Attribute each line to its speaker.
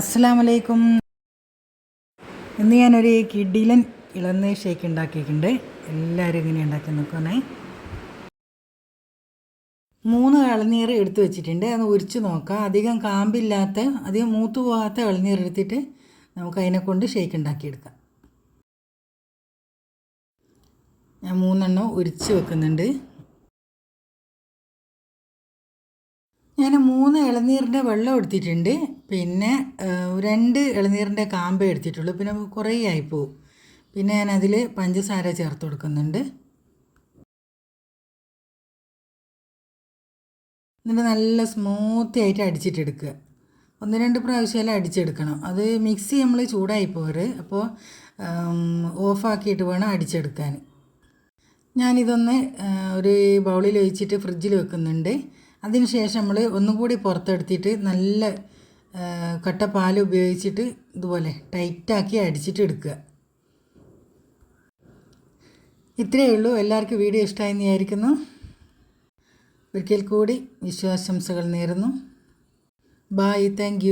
Speaker 1: അസ്സലാമലൈക്കും. ഇന്ന് ഞാനൊരു കിഡിലൻ ഇളന്ന് ഷേക്ക് ഉണ്ടാക്കിയിട്ടുണ്ട്. എല്ലാവരും ഇങ്ങനെ ഉണ്ടാക്കി നോക്കണേ മൂന്ന് ഇളനീർ എടുത്ത് വെച്ചിട്ടുണ്ട്. അത് ഉരിച്ച് നോക്കാം. അധികം കാമ്പില്ലാത്ത അധികം മൂത്ത് പോകാത്ത ഇളനീർ എടുത്തിട്ട് നമുക്ക് അതിനെ കൊണ്ട് ഷേക്ക് ഉണ്ടാക്കിയെടുക്കാം. ഞാൻ മൂന്നെണ്ണം ഉരിച്ച് വെക്കുന്നുണ്ട്. ഞാൻ മൂന്ന് ഇളനീരിന്റെ വെള്ളം എടുത്തിട്ടുണ്ട്. പിന്നെ രണ്ട് ഇളനീരിന്റെ കാമ്പേ എടുത്തിട്ടുള്ളൂ. പിന്നെ കുറേ ആയിപ്പോവും. പിന്നെ ഞാൻ അതിൽ പഞ്ചസാര ചേർത്ത് കൊടുക്കുന്നുണ്ട്. എന്നിട്ട് നല്ല സ്മൂത്തി ആയിട്ട് അടിച്ചിട്ടെടുക്കുക. ഒന്ന് രണ്ട് പ്രാവശ്യം അടിച്ചെടുക്കണം. അത് മിക്സി നമ്മൾ ചൂടായി പോര്. അപ്പോൾ ഓഫാക്കിയിട്ട് വേണം അടിച്ചെടുക്കാൻ ഞാനിതൊന്ന് ഒരു ബൗളിൽ ഒഴിച്ചിട്ട് ഫ്രിഡ്ജിൽ വെക്കുന്നുണ്ട്. അതിന് ശേഷം നമ്മൾ ഒന്നുകൂടി പുറത്തെടുത്തിട്ട് നല്ല കട്ട പാൽ ഉപയോഗിച്ചിട്ട് ഇതുപോലെ ടൈറ്റാക്കി അടിച്ചിട്ട് എടുക്കുക. ഇത്രയേ ഉള്ളൂ. എല്ലാവർക്കും വീഡിയോ ഇഷ്ടമായെന്ന് വിചാരിക്കുന്നു. ഒരിക്കൽ കൂടി വിശ്വാസംസകൾ നേരുന്നു. Bye thank